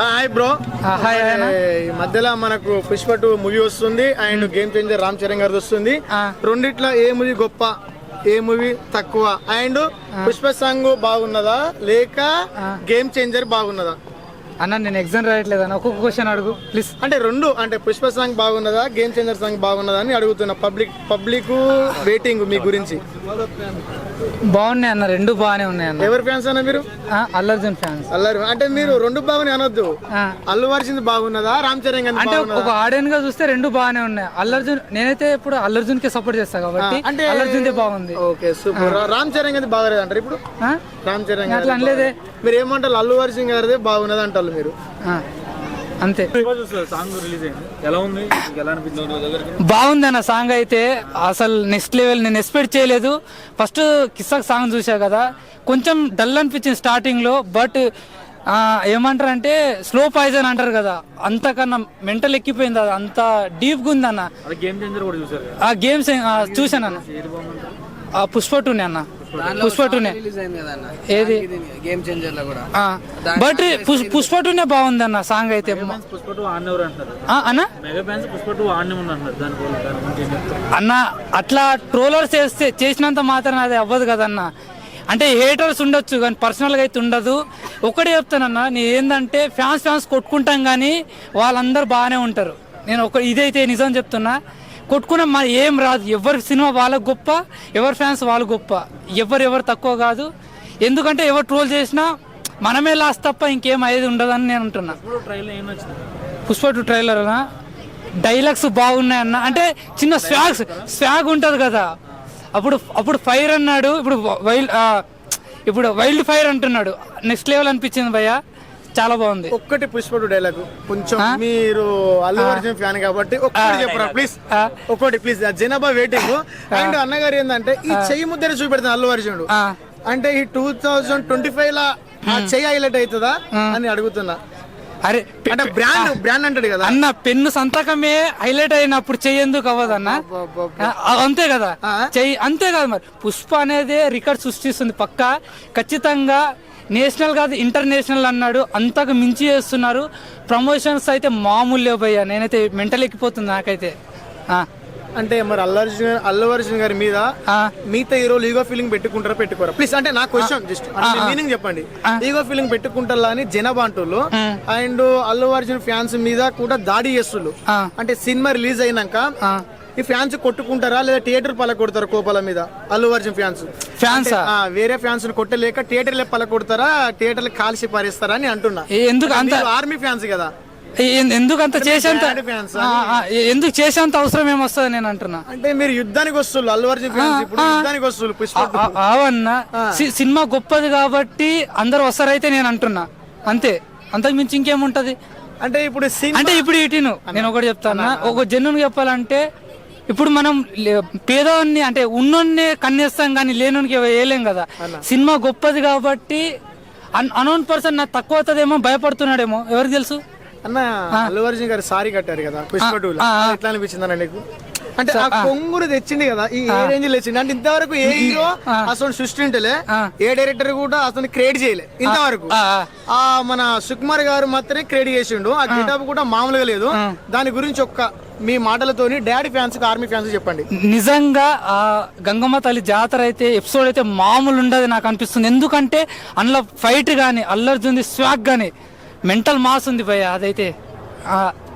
Hi bro hi. ఈ మధ్యలో మనకు పుష్ప టూ మూవీ వస్తుంది and game changer Ram Charan గారిది వస్తుంది. ఆ. రెండిట్లో ఏ మూవీ గొప్ప ఏ మూవీ తక్కువ? అండ్ పుష్ప సాంగ్ బాగున్నదా? లేక గేమ్ చేంజర్ బాగున్నదా? అన్న నేను ఎగ్జామ్ రాయట్లేదు అన్న. ఒక్కొక్క క్వశ్చన్ అడుగు ప్లీజ్ అంటే రెండు అంటే పుష్ప సాంగ్ బాగున్నదా గేమ్ చేంజర్ సాంగ్ బాగున్నదా అని అడుగుతున్నా. పబ్లిక్ పబ్లిక్ వెయిటింగ్ మీ గురించి. బాగున్నాయి అన్న రెండు బాగానే ఉన్నాయి అన్న. ఎవరు ఫ్యాన్స్ అన్న మీరు? ఆ, అల్లు అర్జున్ ఫ్యాన్స్ అల్లరు అంటే మీరు రెండు బాగున్నాయి అనొద్దు. అల్లు వర్షింది బాగున్నదా రామ్ చరణ్ అంటే ఒక ఆడియన్గా చూస్తే రెండు బాగానే ఉన్నాయి. అల్లు అర్జున్ నేనైతే ఇప్పుడు అల్లు అర్జున్కి సపోర్ట్ చేస్తా కాబట్టి అంటే అల్లు అర్జున్ బాగుంది. Okay super. రామ్ చరణ్ గారి బాగలేదు అంటారు ఇప్పుడు? రామ్ చరణ్ గారి అట్లా అనలేదే. మీరు ఏమంటారు అల్లు అర్జున్ గారిదే బాగున్నది అంటారు మీరు అంతే. సాంగ్ రిలీజ్ అయింది ఎలా ఉంది మీకు ఎలా అనిపించింది బాగుంది అన్న సాంగ్ అయితే అసలు నెక్స్ట్ లెవెల్ నేను ఎక్స్పెక్ట్ చేయలేదు. ఫస్ట్ కిస్సాక్ సాంగ్ చూసా కదా కొంచెం డల్ అనిపించింది స్టార్టింగ్లో బట్ ఏమంటారు అంటే స్లో పాయిజన్ అంటారు కదా అంతకన్నా మెంటల్ ఎక్కిపోయింది అది అంత డీప్గా ఉంది అన్న అది గేమ్ చేంజర్ కూడా చూసారు కదా. ఆ గేమ్స్ చూసాను అన్న పుష్ప టూనే అన్న. పుష్ప టూనే. రిలీజ్ అయింది కదా అన్న ఏది గేమ్ చేంజర్లో కూడా. బట్ పుష్ప టూనే బాగుంది అన్న సాంగ్ అయితే పుష్ప టూ పుష్ప టూ అన్న అట్లా ట్రోలర్స్ చేస్తే చేసినంత మాత్రం అది అవ్వదు కదన్న. అంటే హేటర్స్ ఉండొచ్చు కానీ పర్సనల్గా అయితే ఉండదు. ఒకటే చెప్తానన్న నేను ఏంటంటే ఫ్యాన్స్ ఫ్యాన్స్ కొట్టుకుంటాం కానీ వాళ్ళందరూ బాగానే ఉంటారు. నేను ఒక ఇదైతే నిజం చెప్తున్నా. కొట్టుకున్న మా ఏం రాదు. ఎవరి సినిమా వాళ్ళకు గొప్ప ఎవరి ఫ్యాన్స్ వాళ్ళు గొప్ప. ఎవరు ఎవరు తక్కువ కాదు. ఎందుకంటే ఎవరు ట్రోల్ చేసినా మనమే లాస్ట్ తప్ప ఇంకేం అయ్యేది ఉండదని నేను అంటున్నా. పుష్ప టూ ట్రైలర్ డైలాగ్స్ బాగున్నాయి అన్న? అంటే చిన్న స్వాగ్ స్వాగ్ ఉంటది కదా. అప్పుడు అప్పుడు ఫైర్ అన్నాడు. ఇప్పుడు వైల్డ్ ఇప్పుడు వైల్డ్ ఫైర్ అంటున్నాడు. నెక్స్ట్ లెవెల్ అనిపించింది భయ్య. చాలా బాగుంది. ఒక్కటి పుష్ప టూ డైలాగ్ కొంచెం మీరు అల్లు అర్జున్ ఫ్యాన్ కాబట్టి ఒక్కటి చెప్పరా ప్లీజ్. ఒక్కటి ప్లీజ్ జనాభా వెయిటింగ్ అండ్ అన్నగారు ఏంటంటే ఈ చెయ్యి ముద్దర చూపెడతాను అల్లు అర్జునుడు. అంటే ఈ టూ థౌజండ్ ట్వంటీ ఫైవ్ లా ఆ చెయ్యి హైలైట్ అవుతుందా అని అడుగుతున్నా. అరే అంటే బ్రాండ్ బ్రాండ్ అంటాడు కదా. అన్న పెన్ను సంతకమే హైలైట్ అయినప్పుడు చెయ్యి ఎందుకు అవ్వదు అన్న? అంతే కదా. చెయ్యి అంతే కదా మరి. పుష్ప అనేది రికార్డ్ సృష్టిస్తుంది పక్క. ఖచ్చితంగా నేషనల్ కాదు ఇంటర్నేషనల్ అన్నాడు. అంతకు మించి చేస్తున్నారు. ప్రమోషన్స్ అయితే మామూలు లేవు భయ్యా. నేనైతే మెంటల్ ఎక్కిపోతుంది నాకైతే. అంటే మరి అల్లు అర్జున్ అల్లు అర్జున్ గారి మీద మిగతా హీరో ఈగో ఫీలింగ్ పెట్టుకుంటారా పెట్టుకోరా? ప్లీజ్ అంటే నా క్వశ్చన్ జస్ట్ మీనింగ్ చెప్పండి. ఈగో ఫీలింగ్ పెట్టుకుంటారా అని జనాభా అంటుళ్ళు అండ్ అల్లు అర్జున్ ఫ్యాన్స్ మీద కూడా దాడి చేస్తుళ్ళు. అంటే సినిమా రిలీజ్ అయినాక. ఈ ఫ్యాన్స్ కొట్టుకుంటారా లేదా థియేటర్ పల కొడతారా కోపాల మీద? అల్లు అర్జున్ ఫ్యాన్స్. ఫ్యాన్సా? వేరే ఫ్యాన్స్ కొట్టలేక థియేటర్లే పల కొడతారా థియేటర్లు కాల్చి పారేస్తారా అని అంటున్నా. ఎందుకు అంత ఆర్మీ ఫ్యాన్స్ కదా. ఎందుకు అంత చేసేంత ఎందుకు చేసేంత అవసరం ఏమొస్తుంది నేను అంటున్నా. అంటే మీరు యుద్ధానికి వస్తుళ్ళు అల్లు అర్జున్ యుద్ధానికి అవన్నా సినిమా గొప్పది కాబట్టి అందరు వస్తారైతే నేను అంటున్నా. అంతే. అంతకు మించి ఇంకేముంటది? అంటే ఇప్పుడు అంటే ఇప్పుడు ఇటీను నేను ఒకటి చెప్తాను? ఒక జన్ను చెప్పాలంటే ఇప్పుడు మనం పేదవాన్ని అంటే ఉన్నోన్నే కన్నేస్తాం కానీ లేనోనికి వేయలేం కదా. సినిమా గొప్పది కాబట్టి అనౌన్ పర్సన్ నాకు తక్కువ అవుతుందేమో భయపడుతున్నాడేమో. ఎవరికి తెలుసు? అన్న అల్లు అర్జున్ గారు సారీ కట్టారు కదా పుష్ప టూ. ఎట్లా అనిపించింది అన్న నీకు? అంటే ఆ కొంగురు తెచ్చింది కదా ఈ ఏ రేంజ్లో తెచ్చింది అంటే ఇంతవరకు ఏ హీరో అసలు సృష్టించలే. ఏ డైరెక్టర్ కూడా అసలు క్రియేట్ చేయలే ఇంతవరకు. ఆ, మన సుకుమార్ గారు మాత్రమే క్రియేట్ చేసిండు. ఆ గిటాప్ కూడా మామూలుగా లేదు. దాని గురించి ఒక్క మీ మాటలతోని డాడీ ఫ్యాన్స్ ఆర్మీ ఫ్యాన్స్ చెప్పండి. నిజంగా ఆ గంగమ్మ తల్లి జాతర అయితే ఎపిసోడ్ అయితే మామూలు ఉండదు నాకు అనిపిస్తుంది. ఎందుకంటే అందులో ఫైట్ కానీ అల్లర్జుంది స్వాగ్ కానీ మెంటల్ మాస్ ఉంది భయ్య అదైతే.